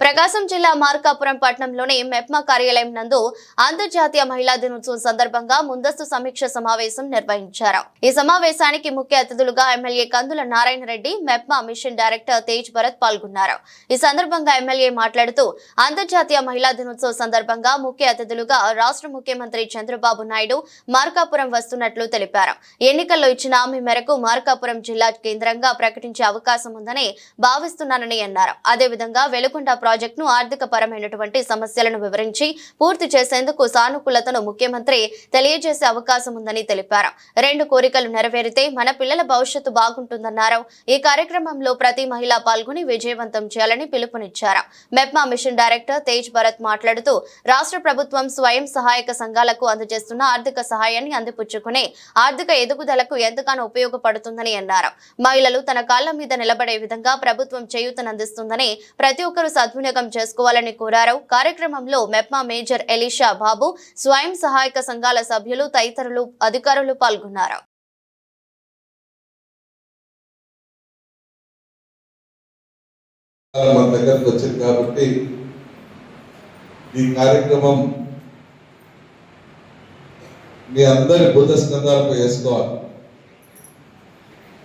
ప్రకాశం జిల్లా మార్కాపురం పట్టణంలోని మెప్మా కార్యాలయం నందు అంతర్జాతీయ మహిళా దినోత్సవం సందర్భంగా ముందస్తు సమీక్ష సమావేశం నిర్వహించారు. ఈ సమావేశానికి ముఖ్య అతిథులుగా MLA Kandula Narayana Reddy MEPMA mission director Tej Bharat పాల్గొన్నారు. ఈ సందర్భంగా ఎమ్మెల్యే మాట్లాడుతూ అంతర్జాతీయ మహిళా దినోత్సవం సందర్భంగా ముఖ్య అతిథులుగా రాష్ట్ర ముఖ్యమంత్రి చంద్రబాబు నాయుడు మార్కాపురం వస్తున్నట్లు తెలిపారు. ఎన్నికల్లో ఇచ్చిన హామీ మేరకు మార్కాపురం జిల్లా కేంద్రంగా ప్రకటించే అవకాశం ఉందని భావిస్తున్నానని అన్నారు. అదేవిధంగా వెలుగొండ ప్రాజెక్టును ఆర్థిక పరమైనటువంటి సమస్యలను వివరించి పూర్తి చేసేందుకు సానుకూలతను ముఖ్యమంత్రి తెలియజేసే అవకాశం ఉందని తెలిపారు. రెండు కోరికలు నెరవేరితే మన పిల్లల భవిష్యత్తు బాగుంటుందన్నారు. ఈ కార్యక్రమంలో ప్రతి మహిళ పాల్గొని విజయవంతం చేయాలని పిలుపునిచ్చారు. మెప్మా మిషన్ డైరెక్టర్ తేజ్ భరత్ మాట్లాడుతూ రాష్ట్ర ప్రభుత్వం స్వయం సహాయక సంఘాలకు అందజేస్తున్న ఆర్థిక సహాయాన్ని అందిపుచ్చుకుని ఆర్థిక ఎదుగుదలకు ఎంతగానో ఉపయోగపడుతుందని అన్నారు. మహిళలు తన కాళ్ళ మీద నిలబడే విధంగా ప్రభుత్వం చేయూతనందిస్తుందని ప్రతి ఒక్కరూ సద్వినియోగం చేసుకోవాలని కోరారు. కార్యక్రమంలో మెప్మా మేజర్ ఎలీషా బాబు స్వయం సహాయక సంఘాల సభ్యులు తదితరులు అధికారులు పాల్గొన్నారు. మన దగ్గరకు వచ్చింది కాబట్టి ఈ కార్యక్రమం మీ అందరి బుద్ధ స్కంధాలపై వేసుకోవాలి.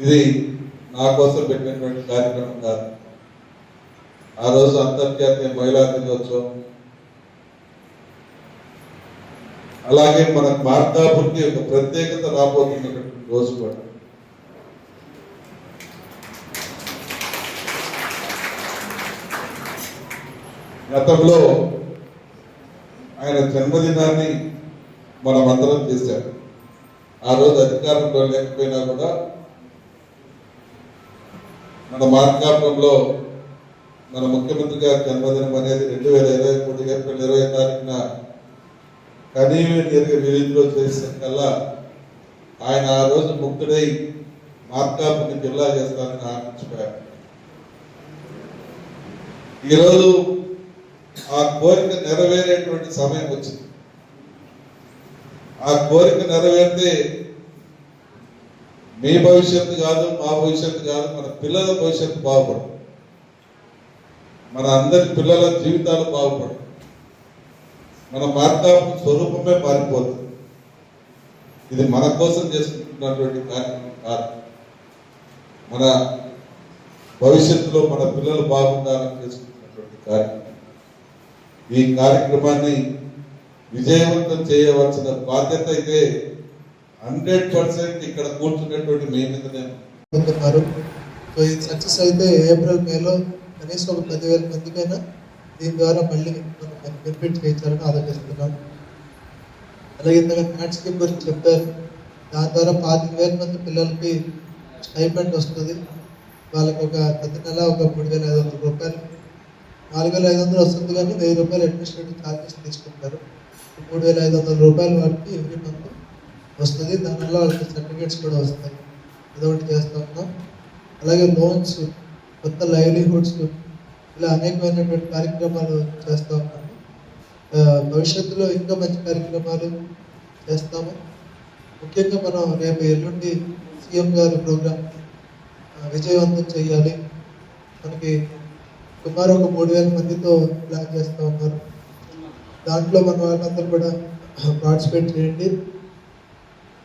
ఇది నా కోసం పెట్టినటువంటి కార్యక్రమం కాదు. ఆ రోజు అంతర్జాతీయ మహిళా దినోత్సవం. అలాగే మన మార్కాపురికి ఒక ప్రత్యేకత రాబోతున్నటువంటి రోజు కూడా. గతంలో ఆయన జన్మదినాన్ని మనం అందరం చేశాం. ఆ రోజు అధికారంలో లేకపోయినా కూడా మన మార్కాపురంలో మన ముఖ్యమంత్రి గారి జన్మదినం అనేది రెండు వేల ఇరవై మూడు ఏప్రిల్ ఇరవై తారీఖున కనీవి ఎరిగి చేసిన కల్లా ఆయన ఆ రోజు ముక్తుడై మార్కాపుని జిల్లా చేస్తానని ఆశించిపోయారు ఈరోజు ఆ కోరిక నెరవేరేటువంటి సమయం వచ్చింది. ఆ కోరిక నెరవేరితే మీ భవిష్యత్తు కాదు మా భవిష్యత్తు కాదు మన పిల్లల భవిష్యత్తు బాగుపడుతుంది. మన అందరి పిల్లల జీవితాలు బాగుపడవు. మన మార్గాపు స్వరూపమే మారిపోతుంది ఇది మన కోసం చేసుకుంటున్నటువంటి కార్యక్రమం కాదు. మన భవిష్యత్తులో మన పిల్లలు బాగుండాలని చేసుకుంటున్నటువంటి కార్యక్రమం. ఈ కార్యక్రమాన్ని విజయవంతం చేయవలసిన బాధ్యత అయితే హండ్రెడ్ పర్సెంట్ ఇక్కడ కూర్చున్నటువంటి మీ మీదనే సో ఇది సక్సెస్ అయితే ఏప్రిల్ మేలో కనీసం ఒక పదివేల మందికైనా దీని ద్వారా మళ్ళీ మనం బెనిఫిట్ చేయించాలని ఆలోచిస్తున్నాం అలాగే ఇంతగా మ్యాట్ స్కీమ్ గురించి చెప్పారు. దాని ద్వారా పాతిక వేల మంది పిల్లలకి స్టైపెండ్ వస్తుంది. వాళ్ళకి ఒక ప్రతి నెల ఒక మూడు వేల ఐదు వందల రూపాయలు నాలుగు వేల ఐదు వందలు వస్తుంది కానీ వెయ్యి రూపాయలు అడ్మినిస్ట్రేటివ్ ఛార్జెస్ తీసుకుంటారు. మూడు వేల ఐదు వందల రూపాయలు వాళ్ళకి ఎవ్రీ మంత్ వస్తుంది. దానివల్ల వాళ్ళకి సర్టిఫికేట్స్ కూడా వస్తాయి. ఇదొకటి చేస్తూ ఉన్నాం. అలాగే లోన్స్ కొత్త లైవ్లీహుడ్స్ ఇలా అనేకమైనటువంటి కార్యక్రమాలు చేస్తూ ఉన్నాము. భవిష్యత్తులో ఇంకా మంచి కార్యక్రమాలు చేస్తాము. ముఖ్యంగా మనం రేపు ఎల్లుండి సీఎం గారి ప్రోగ్రాం విజయవంతం చేయాలి. మనకి సుమారు ఒక మూడు వేల మందితో ప్లాన్ చేస్తూ ఉన్నారు. దాంట్లో మన వాళ్ళందరూ కూడా పార్టిసిపేట్ చేయండి.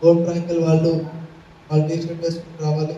హోమ్ ట్రాంకిల్ వాళ్ళు వాళ్ళు టీషర్ట్ వేసుకుని రావాలి.